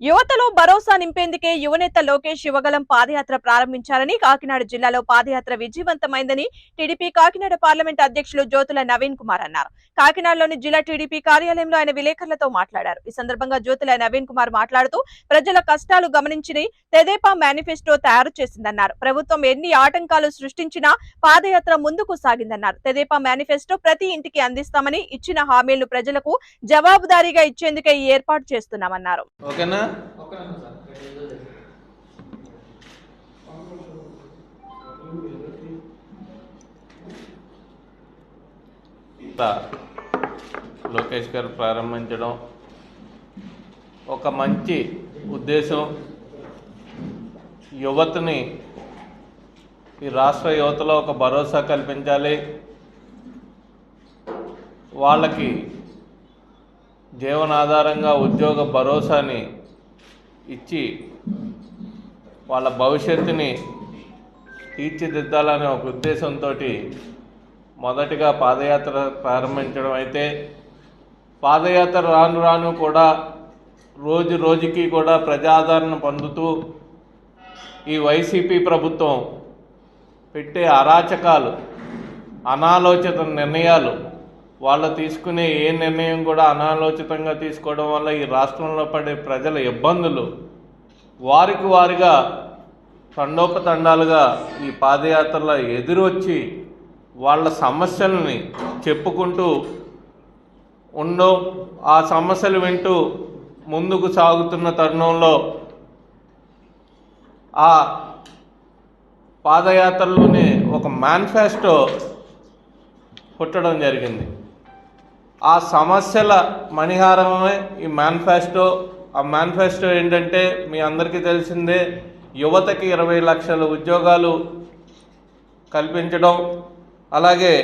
యువతలో భరోసా నింపేందుకే యువనేత లోకేష్ యువగలం పాదయాత్ర ప్రారంభించారని కాకినాడ జిల్లాలో పాదయాత్ర విజయవంతమైందని టీడీపీ కాకినాడ పార్లమెంట్ అధ్యక్షులు జ్యోతుల నవీన్ కుమార్ అన్నారు. కాకినాడలోని జిల్లా టీడీపీ కార్యాలయంలో ఆయన విలేకరులతో మాట్లాడారు. ఈ సందర్భంగా జ్యోతుల నవీన్ కుమార్ మాట్లాడుతూ ప్రజల కష్టాలు గమనించి తెదేపా మేనిఫెస్టో తయారు చేసిందన్నారు. ప్రభుత్వం ఎన్ని ఆటంకాలు సృష్టించినా పాదయాత్ర ముందుకు సాగిందన్నారు. తెదేపా మేనిఫెస్టో ప్రతి ఇంటికి అందిస్తామని ఇచ్చిన హామీలను ప్రజలకు జవాబుదారీగా ఇచ్చేందుకే ఈ ఏర్పాటు చేస్తున్నామన్నారు. ఓకేనా? లోకేష్ గారు ప్రారంభించడం ఒక మంచి ఉద్దేశం. యువతని ఈ రాష్ట్ర యువతలో ఒక భరోసా కల్పించాలి. వాళ్ళకి జీవనాధారంగా ఉద్యోగ భరోసాని ఇచ్చి వాళ్ళ భవిష్యత్తుని తీర్చిదిద్దాలనే ఒక ఉద్దేశంతో మొదటిగా పాదయాత్ర ప్రారంభించడం అయితే పాదయాత్ర రాను రాను కూడా రోజు రోజుకి కూడా ప్రజాదరణ పొందుతూ ఈ వైసీపీ ప్రభుత్వం పెట్టే అరాచకాలు అనాలోచిత నిర్ణయాలు వాళ్ళు తీసుకునే ఏ నిర్ణయం కూడా అనాలోచితంగా తీసుకోవడం వల్ల ఈ రాష్ట్రంలో పడే ప్రజల ఇబ్బందులు. వారికి వారిగా తండోపతండాలుగా ఈ పాదయాత్రలో ఎదురొచ్చి వాళ్ళ సమస్యలని చెప్పుకుంటూ ఉండో ఆ సమస్యలు వింటూ ముందుకు సాగుతున్న తరుణంలో ఆ పాదయాత్రలోనే ఒక మేనిఫెస్టో పుట్టడం జరిగింది. ఆ సమస్యల మణిహారమే ఈ మేనిఫెస్టో ఆ మేనిఫెస్టో ఏంటంటే మీ అందరికీ తెలిసిందే యువతకి ఇరవై లక్షల ఉద్యోగాలు కల్పించడం అలాగే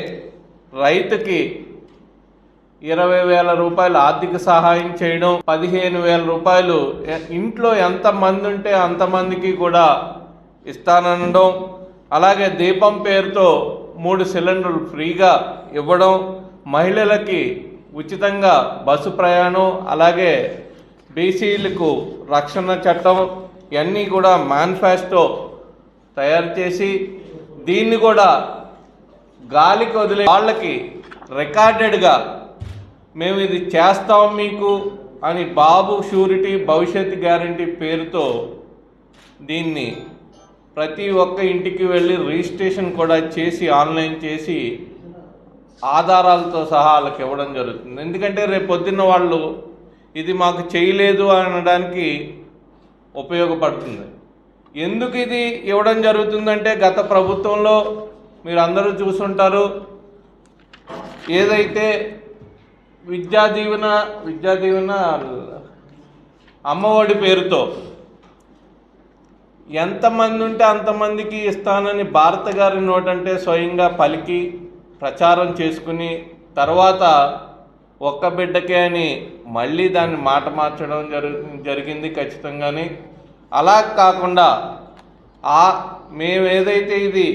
రైతుకి ఇరవై వేల రూపాయలు ఆర్థిక సహాయం చేయడం పదిహేను వేల రూపాయలు ఇంట్లో ఎంతమంది ఉంటే అంతమందికి కూడా ఇస్తాననడం అలాగే దీపం పేరుతో మూడు సిలిండర్లు ఫ్రీగా ఇవ్వడం మహిళలకి ఉచితంగా బస్సు ప్రయాణం అలాగే బీసీలకు రక్షణ చట్టం ఇవన్నీ కూడా మేనిఫెస్టో తయారు చేసి దీన్ని కూడా గాలికి వదిలే వాళ్ళకి రికార్డెడ్గా మేము ఇది చేస్తాం మీకు అని బాబు షూరిటీ భవిష్యత్ గ్యారంటీ పేరుతో దీన్ని ప్రతి ఒక్క ఇంటికి వెళ్ళి రిజిస్ట్రేషన్ కూడా చేసి ఆన్లైన్ చేసి ఆధారాలతో సహా వాళ్ళకి ఇవ్వడం జరుగుతుంది. ఎందుకంటే రేపు పొద్దున్న వాళ్ళు ఇది మాకు చేయలేదు అనడానికి ఉపయోగపడుతుంది. ఎందుకు ఇది ఇవ్వడం జరుగుతుందంటే గత ప్రభుత్వంలో మీరు అందరూ చూసుంటారు ఏదైతే విద్యా దీవెన విద్యా దీవెన అమ్మఒడి పేరుతో ఎంతమంది ఉంటే అంతమందికి ఇస్తానని భారత గారి నోటంటే స్వయంగా పలికి ప్రచారం చేసుకుని తర్వాత ఒక్క బిడ్డకే అని మళ్ళీ దాన్ని మాట మార్చడం జరుగు జరిగింది ఖచ్చితంగానే. అలా కాకుండా ఆ మేము ఏదైతే ఇది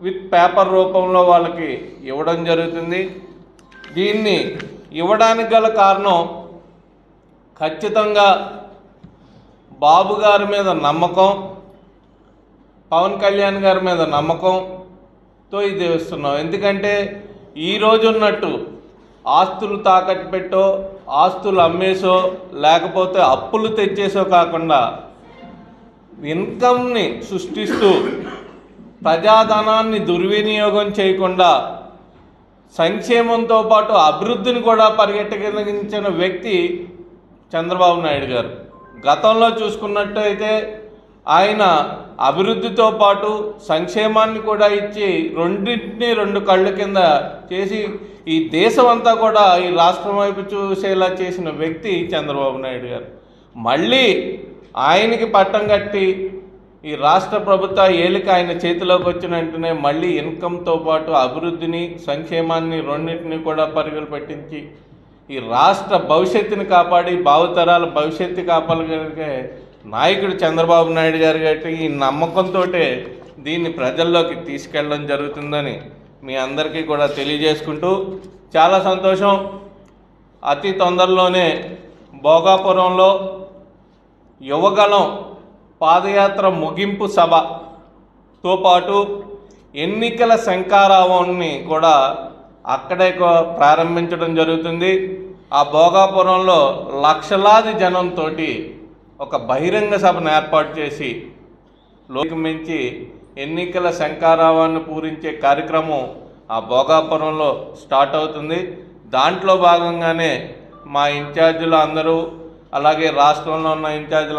విత్ పేపర్ రూపంలో వాళ్ళకి ఇవ్వడం జరుగుతుంది దీన్ని ఇవ్వడానికి గల కారణం ఖచ్చితంగా బాబు గారి మీద నమ్మకం పవన్ కళ్యాణ్ గారి మీద నమ్మకం తో ఇది వస్తున్నాం ఎందుకంటే ఈ రోజు ఉన్నట్టు ఆస్తులు తాకట్టు పెట్టో ఆస్తులు అమ్మేసో లేకపోతే అప్పులు తెచ్చేసో కాకుండా ఇన్కమ్ని సృష్టిస్తూ ప్రజాధనాన్ని దుర్వినియోగం చేయకుండా సంక్షేమంతో పాటు అభివృద్ధిని కూడా పరిగెట్టగించిన వ్యక్తి చంద్రబాబు నాయుడు గారు. గతంలో చూసుకున్నట్టయితే ఆయన అభివృద్ధితో పాటు సంక్షేమాన్ని కూడా ఇచ్చి రెండింటిని రెండు కళ్ళు కింద చేసి ఈ దేశం అంతా కూడా ఈ రాష్ట్రం వైపు చూసేలా చేసిన వ్యక్తి చంద్రబాబు నాయుడు గారు. మళ్ళీ ఆయనకి పట్టం కట్టి ఈ రాష్ట్ర ప్రభుత్వ ఏలిక ఆయన చేతిలోకి వచ్చిన వెంటనే మళ్ళీ ఇన్కంతో పాటు అభివృద్ధిని సంక్షేమాన్ని రెండింటిని కూడా పరుగులు పెట్టించి ఈ రాష్ట్ర భవిష్యత్తుని కాపాడి భావితరాల భవిష్యత్తు కాపాడగలిగే నాయకుడు చంద్రబాబు నాయుడు గారు కాబట్టి ఈ నమ్మకంతో దీన్ని ప్రజల్లోకి తీసుకెళ్ళడం జరుగుతుందని మీ అందరికీ కూడా తెలియజేసుకుంటూ చాలా సంతోషం. అతి తొందరలోనే భోగాపురంలో యువగలం పాదయాత్ర ముగింపు సభతో పాటు ఎన్నికల శంకారావాన్ని కూడా అక్కడే ప్రారంభించడం జరుగుతుంది. ఆ భోగాపురంలో లక్షలాది జనంతో ఒక బహిరంగ సభను ఏర్పాటు చేసి లోకి మించి ఎన్నికల శంకారావాన్ని పూరించే కార్యక్రమం ఆ భోగాపురంలో స్టార్ట్ అవుతుంది. దాంట్లో భాగంగానే మా ఇన్ఛార్జీలు అందరూ అలాగే రాష్ట్రంలో ఉన్న ఇన్ఛార్జీలు